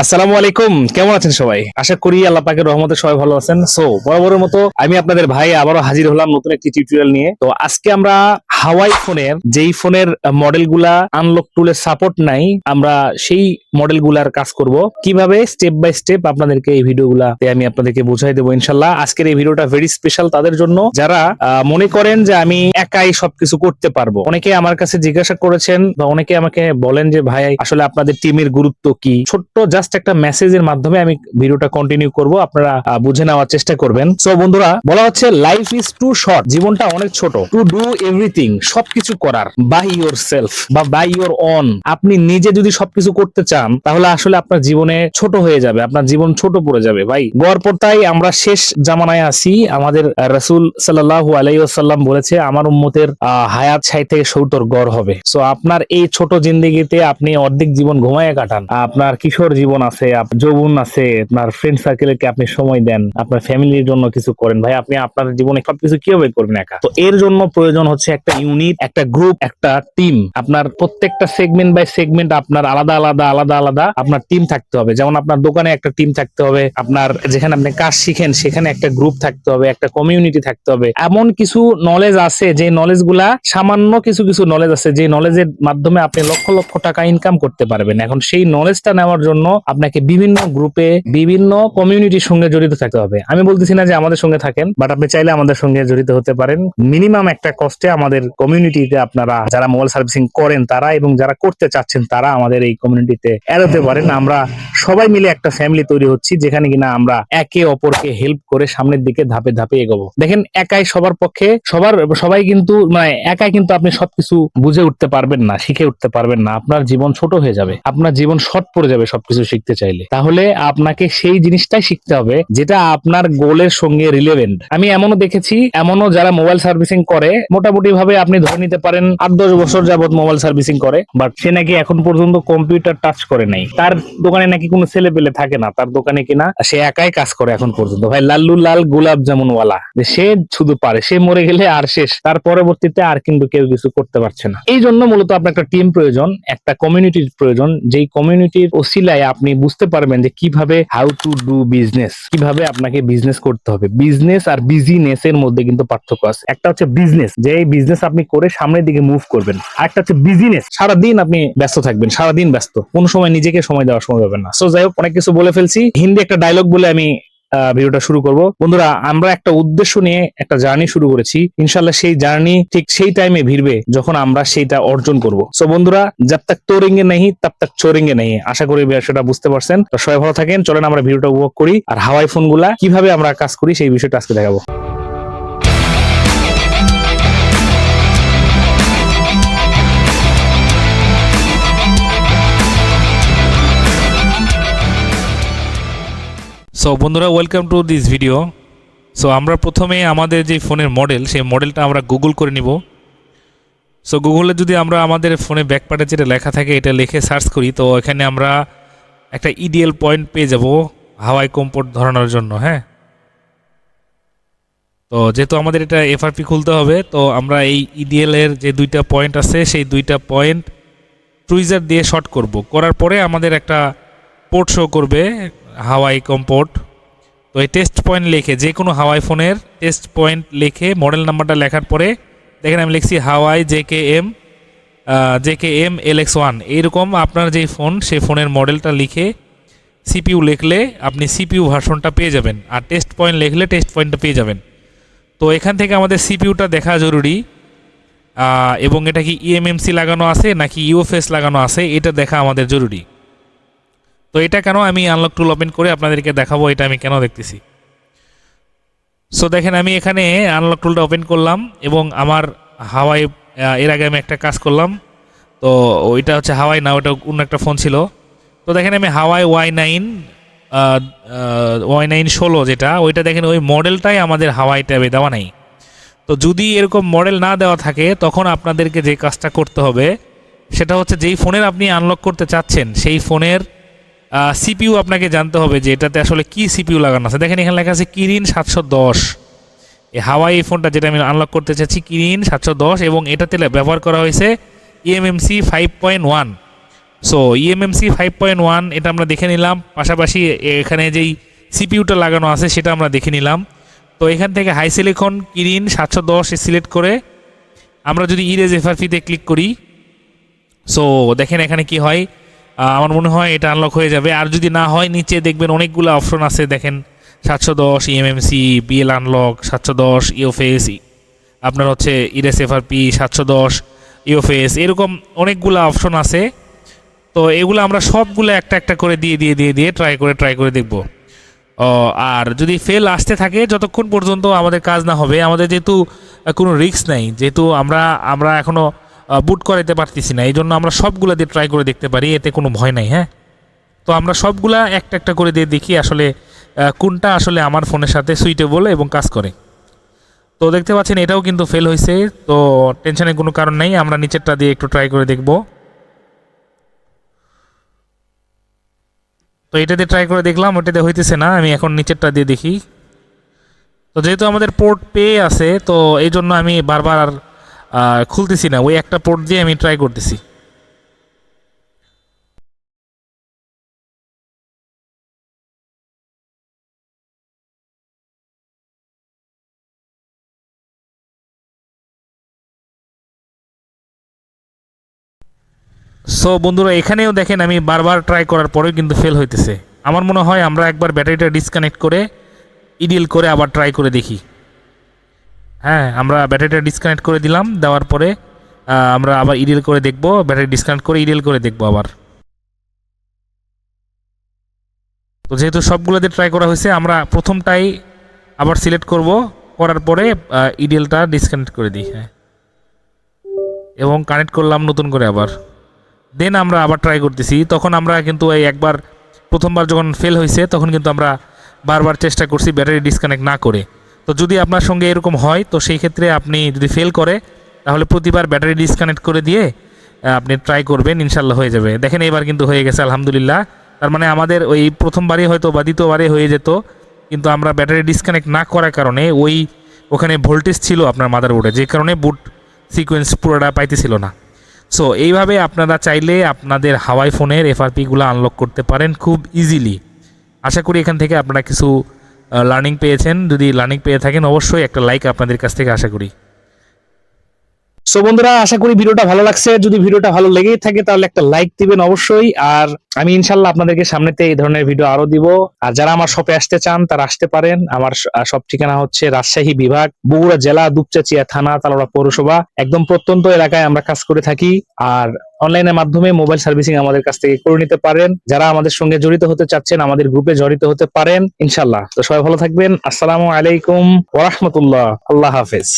আসসালামু আলাইকুম। কেমন আছেন সবাই? আশা করি আল্লাহ পাকের রহমতে সবাই ভালো আছেন। সো বরাবরের মতো আমি আপনাদের ভাই আবারও হাজির হলাম নতুন একটি টিউটোরিয়াল নিয়ে। তো আজকে আমরা হাওয়াই ফোনের, যেই ফোনের মডেলগুলা আনলক টুলের সাপোর্ট নাই, আমরা সেই মডেলগুলার কাজ করব। কীভাবে? স্টেপ বাই স্টেপ আপনাদেরকে এই ভিডিও গুলাতে আমি আপনাদেরকে বুঝাই দেবো ইনশাল্লাহ। আজকের এই ভিডিওটা ভেরি স্পেশাল তাদের জন্য। যারা মনে করেন যে আমি একাই সবকিছু করতে পারব। অনেকে আমার কাছে জিজ্ঞাসা করেছেন বা অনেকে আমাকে বলেন যে, ভাই, আসলে আপনাদের টিমের গুরুত্ব কি? ছোট্ট জাস্ট একটা মেসেজের মাধ্যমে আমি ভিডিওটা কন্টিনিউ করব। আপনারা বুঝে নেওয়ার চেষ্টা করবেন। সো বন্ধুরা, বলা হচ্ছে লাইফ ইজ টু শর্ট জীবনটা অনেক ছোট। টু ডু এভরিথিং সবকিছু করার বাই ইউর সেলফ বা বাই ইউর অন আপনি নিজে যদি সবকিছু করতে চান, তাহলে আসলে আপনার জীবনে ছোট হয়ে যাবে, আপনার জীবন ছোট পড়ে যাবে। ভাই, গড় পড়তাই আমরা শেষ জামানায় আছি। আমাদের রাসূল সাল্লাল্লাহু আলাইহি ওয়াসাল্লাম বলেছে, আমার উম্মতের হায়াত ষাট থেকে সত্তর গড় হবে। সো আপনার এই ছোট জিন্দেগিতে আপনি অর্ধেক জীবন ঘুমায় কাটান। আপনার কিশোর জীবন আছে যৌবন আছে, আপনার ফ্রেন্ড সার্কেলকে আপনি সময় দেন, আপনার ফ্যামিলির জন্য কিছু করেন। ভাই, আপনি আপনার জীবনে সবকিছু কীভাবে করবেন একা? তো এর জন্য প্রয়োজন হচ্ছে একটা ইউনিট একটা গ্রুপ একটা টিম আপনার প্রত্যেকটা সেগমেন্ট বাই সেগমেন্ট আপনার আলাদা আলাদা আলাদা আলাদা আপনার টিম থাকতে হবে। যেমন আপনার দোকানে একটা টিম থাকতে হবে, আপনার যেখানে আপনি কাজ শিখেন, সেখানে একটা গ্রুপ থাকতে হবে, একটা কমিউনিটি থাকতে হবে। এমন কিছু নলেজ আছে যে নলেজগুলা সামান্য কিছু কিছু নলেজ আছে যে নলেজের মাধ্যমে আপনি লক্ষ লক্ষ টাকা ইনকাম করতে পারবেন। এখন সেই নলেজটা নেওয়ার জন্য আপনাকে বিভিন্ন গ্রুপে বিভিন্ন কমিউনিটির সঙ্গে জড়িত থাকতে হবে। আমি বলতেছি না যে আমাদের সঙ্গে থাকেন বাট আপনি চাইলে আমাদের সঙ্গে জড়িত হতে পারেন। মিনিমাম একটা কস্টে আমাদের কমিউনিটিতে আপনারা যারা মোবাইল সার্ভিসিং করেন তারা এবং যারা করতে চাচ্ছেন তারা আমাদের এই কমিউনিটিতে হতে পারেন। আমরা সবাই মিলে একটা ফ্যামিলি তৈরি হচ্ছি যেখানে কিনা আমরা একে অপরকে হেল্প করে সামনের দিকে ধাপে ধাপে এগোবো। দেখেন, একাই সবার পক্ষে, সবার, সবাই কিন্তু মানে একাই কিন্তু আপনি সবকিছু বুঝে উঠতে পারবেন না, শিখে উঠতে পারবেন না। আপনার জীবন ছোট হয়ে যাবে, আপনার জীবন শর্ট পড়ে যাবে সবকিছু শিখতে চাইলে। তাহলে আপনাকে সেই জিনিসটাই শিখতে হবে যেটা আপনার গোলের সঙ্গে রিলেভেন্ট আমি এমনও দেখেছি, এমনও যারা মোবাইল সার্ভিসিং করে মোটামুটি ভাবে আপনি ধরে নিতে পারেন আট দশ বছর যাবত মোবাইল সার্ভিসিং করে বাট সে নাকি এখন পর্যন্ত কম্পিউটার টাচ করে নাই। তার দোকানে নাকি কোনো ছেলে পেলে থাকে না, তার দোকানে কিনা সে একাই কাজ করে এখন পর্যন্ত। ভাই, লাল্লু লাল গোলাপ জামুন ওয়ালা যে সে শুধু পারে, সে মরে গেলে আর শেষ। তার পরবর্তীতে আর কিন্তু কেউ কিছু করতে পারছে না। এই জন্য মূলত আপনার একটা টিম প্রয়োজন, একটা কমিউনিটির প্রয়োজন, যেই কমিউনিটির ওসিলায় আপনি বুঝতে পারবেন যে কীভাবে হাউ টু ডু বিজনেস কীভাবে আপনাকে বিজনেস করতে হবে। বিজনেস আর বিজিনেস এর মধ্যে কিন্তু পার্থক্য আছে। একটা হচ্ছে বিজনেস যে বিজনেস আপনি করে সামনের দিকে মুভ করবেন। আর একটা হচ্ছে বিজনেস সারাদিন আপনি ব্যস্ত থাকবেন, সারাদিন ব্যস্ত। কোনো সময় নিজেকে সময় দেওয়ার সময় পাবেন না। সো যাই হোক, অনেক কিছু বলে ফেলছি। হিন্দি একটা ডায়লগ বলে আমি ভিডিওটা শুরু করব। বন্ধুরা, আমরা একটা উদ্দেশ্য নিয়ে একটা জার্নি শুরু করেছি। ইনশাল্লাহ সেই জার্নি ঠিক সেই টাইমে ভিড়বে যখন আমরা সেইটা অর্জন করব। সো বন্ধুরা জব তক তোরেঙ্গে নেই তব তক চোরেঙ্গে নেই। আশা করি বিষয়টা বুঝতে পারছেন। সবাই ভালো থাকেন। চলেন আমরা ভিডিওটা উপভোগ করি। আর হাওয়াই ফোনগুলা, কীভাবে আমরা কাজ করি সেই বিষয়টা আজকে দেখাবো। সো বন্ধুরা welcome to this video so আমরা প্রথমে আমাদের যে ফোনের মডেল সেই মডেলটা আমরা গুগল করে নিব। সো গুগলে যদি আমরা আমাদের ফোনে ব্যাকপার্টে যেটা লেখা থাকে, এটা লিখে সার্চ করি, তো এখানে আমরা একটা ইডিএল পয়েন্ট পেয়ে যাব হাওয়াই কম্পোর্ট ধরানোর জন্য হ্যাঁ? তো যেহেতু আমাদের এটা এফআরপি খুলতে হবে, তো আমরা এই ইডিএল এর যে দুইটা পয়েন্ট আছে, সেই দুইটা পয়েন্ট টুইজার দিয়ে শর্ট করব। করার পরে আমাদের একটা পোর্ট শো করবে হাওয়াই কম্পোর্ট। তো এই টেস্ট পয়েন্ট লিখে, যে কোনো হাওয়াই ফোনের টেস্ট পয়েন্ট লিখে মডেল নাম্বারটা লেখার পরে, দেখেন আমি লিখছি Huawei J K M J K M L X one. এইরকম আপনার যেই ফোন, সেই ফোনের মডেলটা লিখে সিপিইউ লিখলে আপনি সিপিইউ ভার্সনটা পেয়ে যাবেন। আর টেস্ট পয়েন্ট লিখলে টেস্ট পয়েন্টটা পেয়ে যাবেন। তো এখান থেকে আমাদের সিপিইউটা দেখা জরুরি। এবং এটা কি ইএমএমসি লাগানো আছে নাকি ইউএফএস লাগানো আছে, এটা দেখা আমাদের জরুরি। তো এটা কেন আমি আনলক টুল ওপেন করে আপনাদেরকে দেখাবো, এটা আমি কেন দেখতেছি? সো দেখেন, আমি এখানে আনলক টুলটা ওপেন করলাম এবং আমার হাওয়াই এর আগে আমি একটা কাজ করলাম। তো ওইটা হচ্ছে হাওয়াই না, ওটা অন্য একটা ফোন ছিল। তো দেখেন, আমি Huawei Y nine Y nine ষোলো যেটা, ওইটা দেখেন, ওই মডেলটাই আমাদের হাওয়াই ট্যাবে দেওয়া নাই। তো যদি এরকম মডেল না দেওয়া থাকে, তখন আপনাদেরকে যে কাজটা করতে হবে, সেটা হচ্ছে যেই ফোনের আপনি আনলক করতে চাচ্ছেন, সেই ফোনের সিপিইউ আপনাকে জানতে হবে যে এটাতে আসলে কি সিপিইউ লাগানো আছে। দেখেন এখানে লেখা আছে কিরিন সাতশো দশ। এই হাওয়াই ফোনটা যেটা আমি আনলক করতে চাচ্ছি, কিরিন সাতশো দশ এবং এটাতে ব্যবহার করা হয়েছে eMMC five point one so eMMC five point one এটা আমরা দেখে নিলাম। পাশাপাশি এখানে যেই সিপিইউটা লাগানো আছে, সেটা আমরা দেখে নিলাম। তো, এখান থেকে হাই সিলিকন কিরিন সাতশো দশ সিলেক্ট করে আমরা যদি ইরেজ এফআরপিতে ক্লিক করি। সো দেখেন এখানে কি হয়? আমার মনে হয় এটা আনলক হয়ে যাবে। আর যদি না হয়, নিচে দেখবেন অনেকগুলো অপশন আছে, দেখেন, সাতশো দশ ইএমএমসি বিএল আনলক সাতশো দশ ইওফেস আপনার হচ্ছে ইরেস এফআরপি সাতশো দশ ইওফেস এরকম অনেকগুলো অপশন আছে। তো এগুলো আমরা সবগুলো একটা একটা করে দিয়ে দিয়ে দিয়ে দিয়ে ট্রাই করে ট্রাই করে দেখব। আর যদি ফেল আসতে থাকে, যতক্ষণ পর্যন্ত আমাদের কাজ না হবে, আমাদের যেহেতু কোনো রিস্ক নাই, যেহেতু আমরা আমরা এখনও বুট করাইতে পারতেছি না। এই জন্য আমরা সবগুলো দিয়ে ট্রাই করে দেখতে পারি, এতে কোনো ভয় নাই হ্যাঁ? তো আমরা সবগুলা একটা একটা করে দিয়ে দেখি আসলে কোনটা আসলে আমার ফোনের সাথে সুইটেবল এবং কাজ করে। তো দেখতে পাচ্ছেন, এটাও কিন্তু ফেল হয়েছে তো টেনশনের কোনো কারণ নাই, আমরা নিচেরটা দিয়ে একটু ট্রাই করে দেখব। তো এটাতে ট্রাই করে দেখলাম ওটাতে হইতেছে না, আমি এখন নিচেরটা দিয়ে দেখি। তো যেহেতু আমাদের পোর্ট পেয়ে আছে, তো এই জন্য আমি বারবার আর খুলতেছি না, ওই একটা পোর্ট দিয়ে আমি ট্রাই করতেছি। সো বন্ধুরা, এখানেও দেখেন আমি বারবার ট্রাই করার পরেও কিন্তু ফেল হইতেছে। আমার মনে হয় আমরা একবার ব্যাটারিটা ডিসকানেক্ট করে ইডিল করে আবার ট্রাই করে দেখি। হ্যাঁ আমরা ব্যাটারিটা ডিসকানেক্ট করে দিলাম, দেওয়ার পরে আমরা আবার ইডিল করে দেখব, ব্যাটারি ডিসকানেক্ট করে ইডিল করে দেখব আবার। তো যেহেতু সবগুলোতে ট্রাই করা হয়েছে, আমরা প্রথমটাই আবার সিলেক্ট করব, করার পরে ইডিএলটা ডিসকানেক্ট করে দিই হ্যাঁ। এবং কানেক্ট করলাম নতুন করে আবার। দেন আমরা আবার ট্রাই করতেছি, তখন আমরা কিন্তু এই একবার, প্রথমবার যখন ফেল হয়েছে, তখন কিন্তু আমরা বারবার চেষ্টা করছি ব্যাটারি ডিসকানেক্ট না করে। তো যদি আপনার সঙ্গে এরকম হয়, তো সেই ক্ষেত্রে আপনি যদি ফেল করে, তাহলে প্রতিবার ব্যাটারি ডিসকানেক্ট করে দিয়ে আপনি ট্রাই করবেন ইনশাল্লাহ হয়ে যাবে। দেখেন এবার কিন্তু হয়ে গেছে, আলহামদুলিল্লাহ। তার মানে আমাদের ওই প্রথমবারই হয়তো বা দ্বিতীয়বারে হয়ে যেত, কিন্তু আমরা ব্যাটারি ডিসকানেক্ট না করার কারণে ওই ওখানে ভোল্টেজ ছিল আপনার মাদার মাদারবোর্ডে যে কারণে বুট সিকোয়েন্স পুরোটা পাইতেছিল না। সো এইভাবে আপনারা চাইলে আপনাদের হাওয়াই ফোনের এফআরপিগুলো আনলক করতে পারেন খুব ইজিলি আশা করি এখান থেকে আপনারা কিছু লার্নিং পেয়েছেন যদি লার্নিং পেয়ে থাকেন অবশ্যই একটা লাইক আপনাদের কাছ থেকে আশা করি। সো বন্ধুরা, আশা করি ভিডিওটা ভালো লাগছে। যদি ভিডিওটা ভালো লেগেই থাকে, তাহলে একটা লাইক দিবেন অবশ্যই। আর আমি ইনশাল্লাহ আপনাদেরকে সামনেতে এই ধরনের ভিডিও আরও দিব। আর যারা আমার শপে আসতে চান, তারা আসতে পারেন। আমার সব ঠিকানা হচ্ছে রাজশাহী বিভাগ, বগুড়া জেলা, দুপচাচিয়া থানা, তালোড়া পৌরসভা। একদম প্রত্যন্ত এলাকায় আমরা কাজ করে থাকি। আর অনলাইনের মাধ্যমে মোবাইল সার্ভিসিং আমাদের কাছ থেকে করে নিতে পারেন। যারা আমাদের সঙ্গে জড়িত হতে চাচ্ছেন, আমাদের গ্রুপে জড়িত হতে পারেন ইনশাল্লাহ তো সবাই ভালো থাকবেন। আসসালামু আলাইকুম ওরহমতুল্লাহ আল্লাহ হাফেজ।